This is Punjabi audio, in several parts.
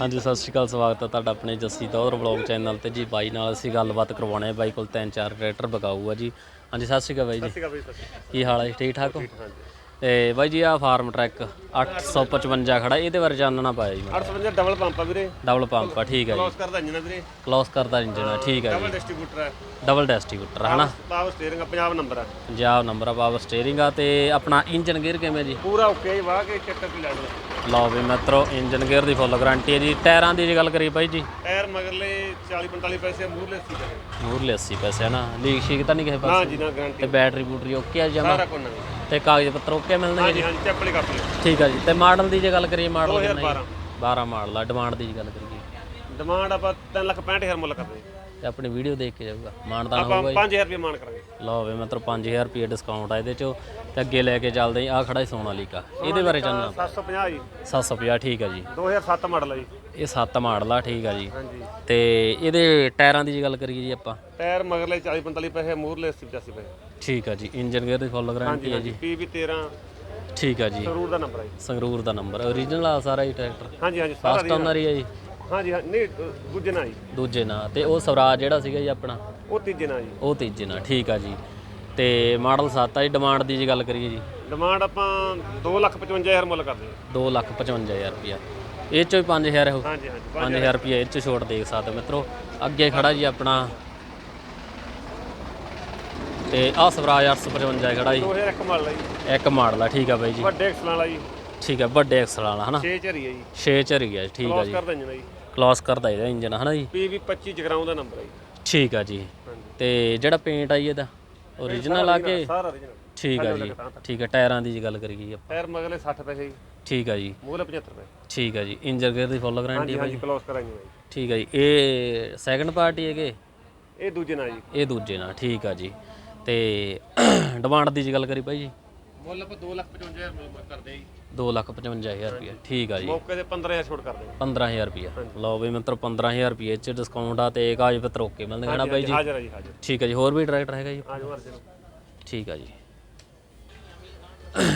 ਹਾਂਜੀ ਸਤਿ ਸ਼੍ਰੀ ਅਕਾਲ ਸਵਾਗਤ ਹੈ ਤੁਹਾਡਾ ਆਪਣੇ ਜੱਸੀ ਦੌਰ ਬਲੌਗ ਚੈਨਲ ਤੇ ਜੀ। ਬਾਈ ਨਾਲ ਅਸੀਂ ਗੱਲਬਾਤ ਕਰਵਾਉਣੇ ਆ। ਬਾਈ ਕੋਲ ਤਿੰਨ ਚਾਰ ਟਰੈਕਟਰ ਬਕਾਊ ਆ ਜੀ। ਹਾਂਜੀ ਸਤਿ ਸ਼੍ਰੀ ਅਕਾਲ ਬਾਈ ਜੀ। ਕੀ ਹਾਲ ਹੈ ਜੀ? ਠੀਕ ਠਾਕ ਹੋ? ਤੇ ਬਾਈ ਜੀ ਆ ਫਾਰਮ ਟਰੈਕ 855 ਖੜਾ ਇਹਦੇ ਬਾਰੇ ਜਾਣਨਾ ਪਾਇਆ ਜੀ ਮੈਂ। 855 ਡਬਲ ਪੰਪ ਆ ਵੀਰੇ। ਡਬਲ ਪੰਪ ਆ ਠੀਕ ਹੈ ਜੀ। ਕਲੋਸ ਕਰਦਾ ਇੰਜਨ ਆ ਵੀਰੇ। ਕਲੋਸ ਕਰਦਾ ਇੰਜਨ ਆ ਠੀਕ ਡਬਲ ਡਿਸਟ੍ਰੀਬਿਊਟਰ ਹੈ ਡਬਲ ਡਿਸਟ੍ਰੀਬਿਊਟਰ ਹਨਾ? ਪਾਵਰ ਸਟੀਅਰਿੰਗ ਆ ਪੰਜਾਬ ਨੰਬਰ ਆ। ਪੰਜਾਬ ਨੰਬਰ ਆ ਪਾਵਰ ਸਟੀਅਰਿੰਗ ਆ ਤੇ ਆਪਣਾ ਇੰਜਨ ਗੇਅਰ ਕਿਵੇਂ ਜੀ? ਪੂਰਾ ਓਕੇ ਜੀ ਵਾਹ ਕੇ ਚੱਕਰ ਤੇ ਲੈ ਲਓ ਲਓ ਵੀ ਮਿੱਤਰੋ ਇੰਜਨ ਗੇਅਰ ਦੀ ਫੁੱਲ ਗਾਰੰਟੀ ਹੈ ਜੀ। ਟਾਇਰਾਂ ਦੀ ਜੇ ਗੱਲ ਕਰੀ ਬਾਈ ਜੀ। ਟਾਇਰ ਮਗਰਲੇ 40 45 ਪੈਸੇ ਮੂਰਲੇ ਸੀ ਕਰੇ ਮੂਰਲੇ 80 ਪੈਸੇ ਹਨਾ ਲੀਕ ਸ਼ੀਕ ਤਾਂ ਨਹੀਂ ਕਿਸੇ ਨਾ ਪਾਸੇ? ਜੀ ਨਾ ਗਾਰੰਟੀ ਤੇ ਬੈਟਰੀ ਬੂਟਰੀ ਓਕੇ ਆ ਜਮਾ? ਸਾਰਾ ਨਵੀਂ। ਤੇ ਕਾਗਜ਼ ਪੱਤਰ ਓਕੇ ਮਿਲਣਗੇ ਹਾਂਜੀ ਹਾਂਜੀ ਚੱਪਲੀ ਕੱਪ ਲਿਓ ਠੀਕ ਆ ਜੀ ਤੇ ਮਾਡਲ ਦੀ ਜੇ ਗੱਲ ਕਰੀਏ ਮਾਡਲ ਕਿੰਨਾ 2012 ਜੀ 12 ਮਾਡਲ ਆ ਡਿਮਾਂਡ ਦੀ ਜੇ ਗੱਲ ਕਰੀਏ। ਡਿਮਾਂਡ ਆਪਾਂ 3 ਲੱਖ 65000 ਮੁੱਲ ਕਰਦੇ। ਤੇ ਆਪਣੀ ਵੀਡੀਓ ਦੇਖ ਕੇ ਜਾਊਗਾ ਮਾਨਦਾਨ ਆਪਾਂ ਹੋਊਗਾ 5000 ਰੁਪਏ ਮਾਨ ਕਰਾਂਗੇ। ਲਓ ਵੇ ਮਤਲਬ 5000 ਰੁਪਏ ਡਿਸਕਾਊਂਟ ਆ ਇਹਦੇ ਚੋਂ ਤੇ ਅੱਗੇ ਲੈ ਕੇ ਚੱਲਦੇ ਆ ਖੜਾ ਹੀ ਸੋਨਾਲੀਕਾ ਇਹਦੇ ਬਾਰੇ ਜਾਣਨਾ 750 ਜੀ। 750 ਠੀਕ ਆ ਜੀ। 2007 ਮਾਡਲ ਆ ਜੀ। ਇਹ 7 ਮਾਡਲ ਆ ਠੀਕ ਆ ਜੀ। ਹਾਂਜੀ। ਤੇ ਇਹਦੇ ਟਾਇਰਾਂ ਦੀ ਜੇ ਗੱਲ ਕਰੀਏ ਜੀ ਆਪਾਂ। ਟਾਇਰ ਮਗਰਲੇ 40 45 ਪੈਸੇ ਮੂਰਲੇ 80 85 ਪੈਸੇ। ਠੀਕ ਆ ਜੀ। ਇੰਜਨ ਗੇਅਰ ਦੀ ਫੁੱਲ ਗਾਰੰਟੀ ਹੈ ਜੀ। ਪੀਵੀ 13 ਠੀਕ ਆ ਜੀ। ਸਰੂਰ ਦਾ ਨੰਬਰ ਆ ਜੀ। ਸੰਗਰੂਰ ਦਾ ਨੰਬਰ। ਓਰੀਜਨਲ ਆ ਸਾਰਾ ਹੀ ਟਰੈਕਟਰ। ਹਾਂਜੀ ਹਾਂਜੀ ਸਾਰਾ ਫਸਟ ਓਨਰ ਹੀ ਹੈ ਜੀ। ਹਾਂਜੀ ਹਾਂ ਨਹੀਂ ਅ, ਦੂਜੇ ਨਾਲ ਜੀ। ਦੂਜੇ ਨਾਂ ਤੇ ਉਹ ਸਵਰਾਜ ਜਿਹੜਾ ਸੀਗਾ ਜੀ ਆਪਣਾ। ਉਹ ਤੀਜੇ ਨਾਲ ਜੀ। ਉਹ ਤੀਜੇ ਨਾਲ ਠੀਕ ਆ ਜੀ। ਤੇ ਮਾਡਲ 7 ਆ ਜੀ ਡਿਮਾਂਡ ਦੀ ਜੇ ਗੱਲ ਕਰੀਏ ਜੀ। ਡਿਮਾਂਡ ਆਪਾਂ 255000 ਮੁੱਲ ਕਰਦੇ ਹਾਂ 255000 ਰੁਪਇਆ। ਇਹ ਚੋਂ ਹੀ 5000 ਹੋ ਹਾਂਜੀ ਹਾਂਜੀ 5000 ਰੁਪਇਆ ਇਹ ਚ ਛੋਟ ਦੇਖ ਸਕਦੇ ਹੋ ਮਿੱਤਰੋ। ਅੱਗੇ ਖੜਾ ਜੀ ਆਪਣਾ। ਤੇ ਆ ਸਵਰਾਜ 855 ਖੜਾ ਜੀ। 2001 ਮਾਡਲ ਆ ਜੀ। ਇੱਕ ਮਾਡਲ ਆ ਠੀਕ ਆ ਬਾਈ ਜੀ। ਵੱਡੇ ਐਕਸਲਾਂ ਵਾਲਾ ਜੀ। ਠੀਕ ਆ ਵੱਡੇ ਐਕਸਲ ਵਾਲਾ ਹਨਾ? 6 ਝਰੀ ਹੈ ਜੀ। 6 ਚ ਰਹੀ ਆ ਜੀ, ਠੀਕ ਆ ਕ੍ਰੋਸ ਜੀ। ਇੰਜਨ ਆ ਜੀ। ਕਲੋਸ ਕਰਦਾ ਇਹਦਾ ਇੰਜਨ ਹਨਾ ਜੀ? ਪੀਵੀ 25 ਜਗਰਾਉਂ ਦਾ ਨੰਬਰ ਆ ਜੀ। ਠੀਕ ਆ ਜੀ। ਹਾਂਜੀ। ਤੇ ਜਿਹੜਾ ਪੇਂਟ ਆਈ ਇਹਦਾ? ਓਰੀਜਨਲ ਆ ਕੇ? ਸਾਰਾ original ਠੀਕ ਆ ਜੀ। ਠੀਕ ਆ ਟਾਇਰਾਂ ਦੀ ਜੀ ਗੱਲ ਕਰੀਏ ਜੀ ਆਪਾਂ। ਟਾਇਰ ਮਗਲੇ 60 ਪੈਸੇ ਜੀ। ਠੀਕ ਆ ਜੀ। ਮੂਹਰੇ 75 ਪੈਸੇ। ਠੀਕ ਆ ਜੀ। ਇੰਜਨ ਗੇਅਰ ਦੀ ਫੁੱਲ ਗਾਰੰਟੀ ਹਾਂਜੀ ਹਾਂਜੀ ਕ੍ਰੋਸ ਕਰਾਂਗੇ ਜੀ ਠੀਕ ਆ ਜੀ। ਇਹ ਸੈਕੰਡ ਪਾਰਟੀ ਹੈਗੇ? ਇਹ ਦੂਜੇ ਨਾਲ ਜੀ। ਇਹ ਦੂਜੇ ਨਾਲ ਠੀਕ ਆ ਜੀ। ਤੇ ਡਿਮਾਂਡ ਦੀ ਜੀ ਗੱਲ ਕਰੀ ਭਾਈ ਜੀ। ਮੁੱਲ ਆਪਾਂ 255000 ਮੁੱਲ ਕਰਦੇ ਜੀ। 255000 ਰੁਪਏ ਠੀਕ ਆ ਜੀ। ਮੌਕੇ ਤੇ 15000 ਛੋਟ ਕਰਦੇ ਹਾਂ 15000 ਰੁਪਏ ਲਓ ਵੀ ਮਿੱਤਰ 15000 ਰੁਪਏ ਚ ਡਿਸਕਾਊਂਟ ਆ ਤੇ ਕਾਗਜ਼ ਪੱਤਰ ਓਕੇ ਮਿਲਣਗੇ ਨਾ ਭਾਈ ਜੀ? ਹਾਜ਼ਰ ਆ ਜੀ ਹਾਜ਼ਰ। ਠੀਕ ਆ ਜੀ ਹੋਰ ਵੀ ਟਰੈਕਟਰ ਹੈਗਾ ਜੀ? ਆਜੋ ਅਰਜਨ ਠੀਕ ਆ ਜੀ।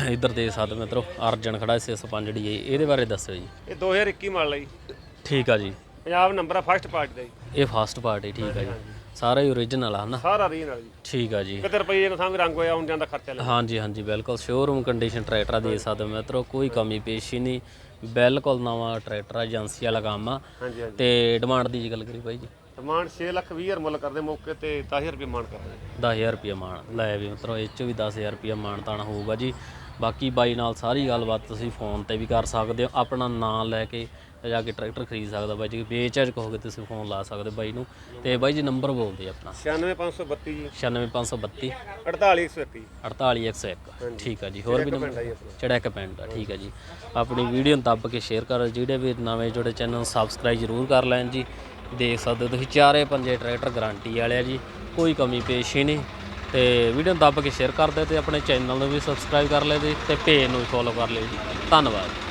ਇੱਧਰ ਦੇ ਸਕਦੇ ਮਿੱਤਰੋ ਅਰਜਨ ਖੜਾ ਸੀ 605 ਡੀ ਇਹਦੇ ਬਾਰੇ ਦੱਸੋ ਜੀ। ਇਹ 2021 ਮਾਡਲ ਆ ਜੀ। ਠੀਕ ਆ ਜੀ। ਪੰਜਾਬ ਨੰਬਰ ਆ ਫਸਟ ਪਾਰਟੀ ਦਾ। ਜੀ ਇਹ ਫਾਸਟ ਪਾਰਟੀ ਠੀਕ ਆ ਜੀ। ਸਾਰਾ ਹੀ ਓਰੀਜਨਲ ਆ ਹਨਾ? ਸਾਰਾ ਰੀਜਨਲ ਜੀ। ਠੀਕ ਆ ਜੀ। ਕਿਤੇ ਰੁਪਏ ਨੂੰ ਸਾਹਮਣੇ ਰੰਗ ਹੋਇਆ ਆਉਣ ਜਾਣ ਦਾ ਖਰਚਾ ਲੈ। ਹਾਂਜੀ ਹਾਂਜੀ ਬਿਲਕੁਲ। ਸ਼ੋਰੂਮ ਕੰਡੀਸ਼ਨ ਟਰੈਕਟਰ ਦੇ ਸਕਦੇ ਮਿੱਤਰੋ ਕੋਈ ਕਮੀ ਪੇਸ਼ੀ ਨਹੀਂ। ਬਿਲਕੁਲ ਨਵਾਂ ਟਰੈਕਟਰ ਆ ਏਜੰਸੀ ਵਾਲਾ ਕੰਮ ਆ। ਹਾਂਜੀ ਹਾਂਜੀ। ਤੇ ਡਿਮਾਂਡ ਦੀ ਜੇ ਗੱਲ ਕਰੀ ਬਾਈ ਜੀ। ਡਿਮਾਂਡ 6 ਲੱਖ 20 ਹਜ਼ਾਰ ਮੁੱਲ ਕਰਦੇ ਮੌਕੇ ਤੇ 10000 ਰੁਪਏ ਮਾਨ ਕਰਦੇ। 10000 ਰੁਪਏ ਮਾਣ। ਲੈ ਵੀ ਮਿੱਤਰੋ ਇਹ ਚ ਵੀ 10000 ਰੁਪਏ ਮਾਣ ਤਾਣਾ ਹੋਊਗਾ ਜੀ। ਬਾਕੀ ਬਾਈ ਨਾਲ ਸਾਰੀ ਗੱਲਬਾਤ ਤੁਸੀਂ ਫੋਨ ਤੇ ਵੀ ਕਰ ਸਕਦੇ ਹੋ। ਆਪਣਾ ਨਾਮ ਲੈ ਕੇ ਜਾ ਕੇ ਟਰੈਕਟਰ ਖਰੀਦ ਸਕਦਾ ਬਾਈ ਜੀ ਬੇਚਾਰ ਕਹੋਗੇ ਤੁਸੀਂ ਫੋਨ ਲਾ ਸਕਦੇ ਬਾਈ ਨੂੰ। ਤੇ ਬਾਈ ਜੀ ਨੰਬਰ ਬੋਲਦੇ ਆਪਣਾ। 96532 ਜੀ। 96532 48121 48101 ਠੀਕ ਆ ਜੀ ਹੋਰ ਵੀ ਨੰਬਰ ਆ ਜੀ ਆਪਣਾ। ਚੜਾ ਕੇ ਪਿੰਡ ਆ ਠੀਕ ਆ ਜੀ। ਆਪਣੀ ਵੀਡੀਓ ਨੂੰ ਦੱਬ ਕੇ ਸ਼ੇਅਰ ਕਰੋ ਜਿਹੜੇ ਵੀ ਨਵੇਂ ਜੁੜੇ ਚੈਨਲ ਨੂੰ ਸਬਸਕ੍ਰਾਈਬ ਜ਼ਰੂਰ ਕਰ ਲੈਣ ਜੀ। ਦੇਖ ਸਕਦੇ ਤੁਸੀਂ ਚਾਰੇ ਪੰਜੇ ਟਰੈਕਟਰ ਗਾਰੰਟੀ ਵਾਲੇ ਆ ਜੀ ਕੋਈ ਕਮੀ ਪੇਸ਼ ਹੀ ਨਹੀਂ। ਤੇ ਵੀਡੀਓ ਨੂੰ ਦੱਬ ਕੇ ਸ਼ੇਅਰ ਕਰ ਦਿਓ ਤੇ ਆਪਣੇ ਚੈਨਲ ਨੂੰ ਵੀ ਸਬਸਕ੍ਰਾਈਬ ਕਰ ਲਿਓ ਤੇ ਪੇਜ ਨੂੰ ਵੀ ਫੋਲੋ ਕਰ ਲਿਓ ਜੀ। ਧੰਨਵਾਦ।